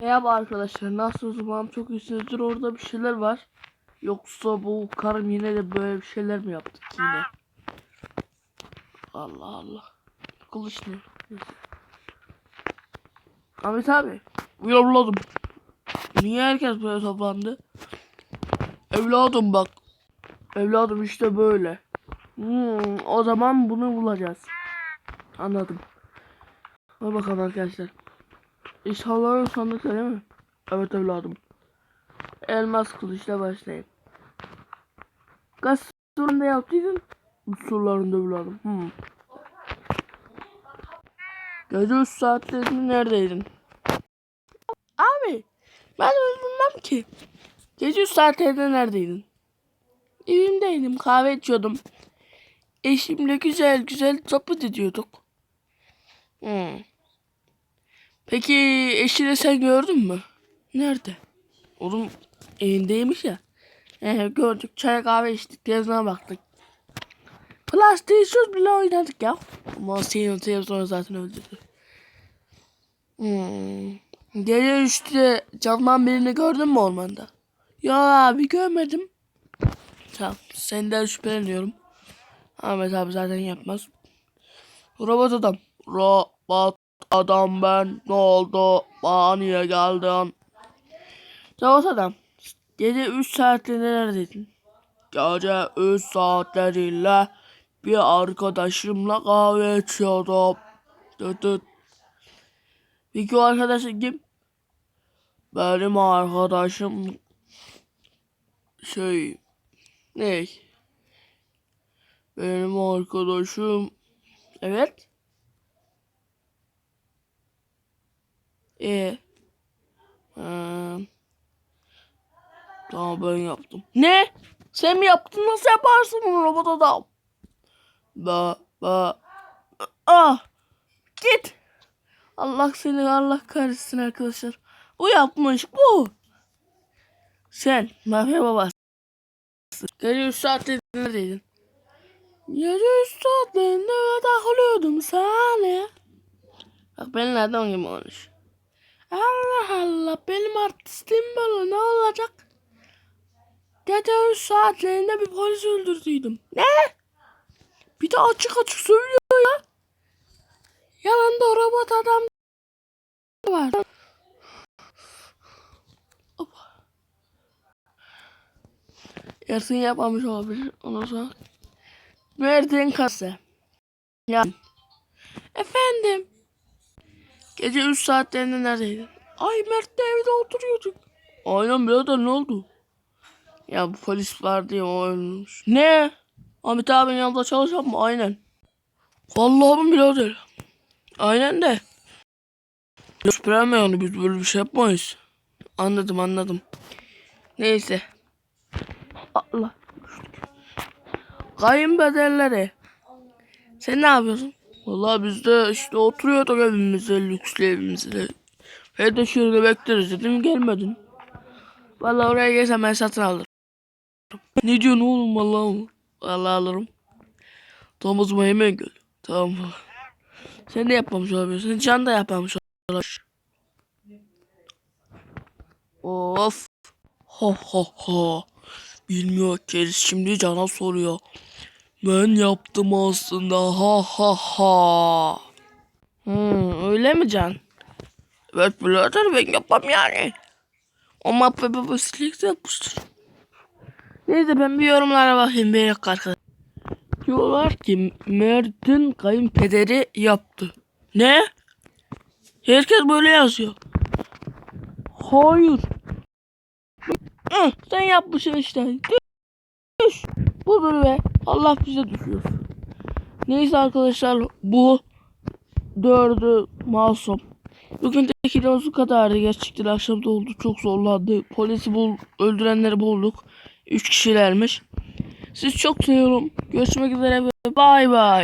Merhaba arkadaşlar nasılsınız? Umarım çok iyisinizdir. Orada bir şeyler var. Yoksa bu karım yine de böyle bir şeyler mi yaptık yine? Allah Allah. Kılıç ne. Ahmet abi Uyarladım Niye herkes böyle toplandı? Evladım bak. Evladım işte böyle. Hmm, O zaman bunu bulacağız. Anladım. Hadi bakalım arkadaşlar İnşallah sandık değil mi? Evet evladım. Elmas kılıçla başlayın. Kaç sorunda yaptıydın? Sorularında evladım. Hmm. Gece 3 saatlerinde neredeydin? Abi ben bilmem ki. Gece 3 saatlerinde neredeydin? Evimdeydim kahve içiyordum. Eşimle güzel güzel sohbet ediyorduk. Hmm. Peki eşini sen gördün mü? Nerede? Oğlum evindeymiş ya. Ee, gördük çay kahve içtik televizyona baktık. PlayStation bile oynadık ya. Ama senin televizyonu zaten öldürdü. Hmm. Gece üçte candan birini gördün mü ormanda? Ya abi görmedim. Tamam senden şüpheleniyorum. Ahmet abi zaten yapmaz. Robot adam. Robot adam ben. Ne oldu? Bana niye geldin? Robot adam. Gece 3 saatte neredeydin? Gece 3 saatleriyle bir arkadaşımla kahve içiyordum. Dıt dıt. Peki o arkadaşın kim? Benim arkadaşım şey ne? Benim arkadaşım evet. E. Ee, tamam ben yaptım. Ne? Sen mi yaptın? Nasıl yaparsın bunu robot adam? Ba ba. Ah. Git. Allah seni Allah kahretsin arkadaşlar. Bu yapmış bu. Sen mafya babası. Gece 3 saatte neredeydin? Gece 3 saatlerinde takılıyordum sana. Bak ben nereden gibi olmuş. Allah Allah benim artistim böyle ne olacak? Gece 3 saatlerinde bir polis öldürdüydüm. Ne? Bir de açık açık söylüyor ya. Yanında robot adam var. Hop. Yarısını yapmamış olabilir. Ondan sonra. Mert'in kası. Ya. Efendim. Gece 3 saatlerinde neredeydin? Ay Mert'le evde oturuyorduk. Aynen birader ne oldu? Ya bu polis var diye o ölmüş. Ne? Ahmet abinin yanında çalışan mı? Aynen. Vallahi mi birader? Aynen de. Süpüreme yani biz böyle bir şey yapmayız. Anladım anladım. Neyse. Allah. Kayınbederleri. Sen ne yapıyorsun? Vallahi biz de işte oturuyorduk evimizde, lükslü evimizde. Ve de şurada bekleriz dedim gelmedin. Vallahi oraya gelsem ben satın alırım. Ne diyorsun oğlum vallahi mı? Vallahi alırım. Zaman hemen gel. Tamam. Sen de yapmamış olabilirsin. Can da yapmamış olabilir. Of. Ho ho ho. Bilmiyor ki şimdi Can'a soruyor. Ben yaptım aslında ha ha ha. Hmm, öyle mi Can? Evet birader ben yapmam yani. Ama Pepe Basilik yapmıştır. Neyse ben bir yorumlara bakayım bir arkadaşlar. Diyorlar ki Mert'in kayınpederi yaptı. Ne? Herkes böyle yazıyor. Hayır. Hı, sen yapmışsın işte. Düş. Budur ve Allah bize düşüyor. Neyse arkadaşlar bu dördü masum. Bugün de videomuz kadardı. Gerçekten akşam da oldu. Çok zorlandı. Polisi bul öldürenleri bulduk. Üç kişilermiş. Siz çok seviyorum. Görüşmek üzere bay bay.